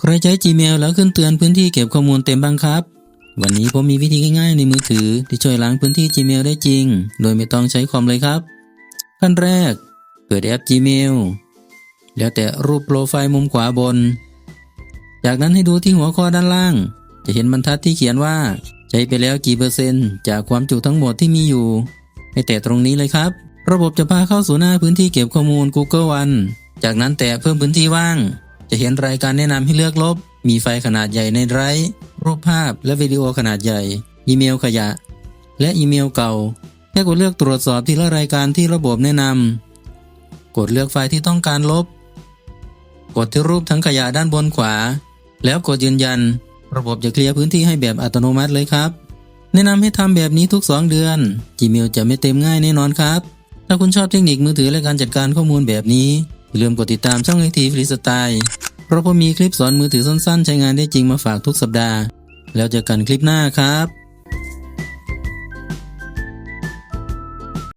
ใครใช้ Gmail แล้วขึ้นเตือนพื้นที่เก็บข้อมูลเต็มบ้างครับ วันนี้ผมมีวิธีง่ายๆในมือถือ ที่ช่วยล้างพื้นที่ Gmail ได้จริง โดยไม่ต้องใช้คอมเลยครับ ขั้นแรก เปิดแอป Gmail แล้วแตะรูปโปรไฟล์มุมขวาบน จากนั้นให้ดูที่หัวข้อด้านล่าง จะเห็นบรรทัดที่เขียนว่า ใช้ไปแล้วกี่เปอร์เซ็นต์ จากความจุทั้งหมดที่มีอยู่ให้แตะตรงนี้เลยครับ ระบบจะพาเข้าสู่หน้าพื้นที่เก็บข้อมูล Google One จากนั้นแตะเพิ่มพื้นที่ว่าง จะเห็นรายการแนะนำให้เลือกลบ มีไฟขนาดใหญ่ในไรฟ์รูปภาพและวิดีโอขนาดใหญ่ อีเมลขยะ และอีเมลเก่าแค่กดเลือกตรวจสอบที่ละรายการที่ระบบแนะนำกดเลือกไฟล์ที่ต้องการลบ กดที่รูปทั้งขยะด้านบนขวา แล้วกดยืนยัน ระบบจะเคลียร์พื้นที่ให้แบบอัตโนมัติเลยครับ แนะนำให้ทำแบบนี้ทุก 2 เดือน Gmail จะไม่เต็มง่ายแน่นอนครับ ถ้าคุณชอบเทคนิคมือถือและการจัดการข้อมูลแบบนี้อย่าลืมกดติดตามช่องไอทีฟรีสไตล์ เพราะผมมีคลิปสอนมือถือสั้นๆ ใช้งานได้จริงมาฝากทุกสัปดาห์ แล้วเจอกันคลิปหน้าครับ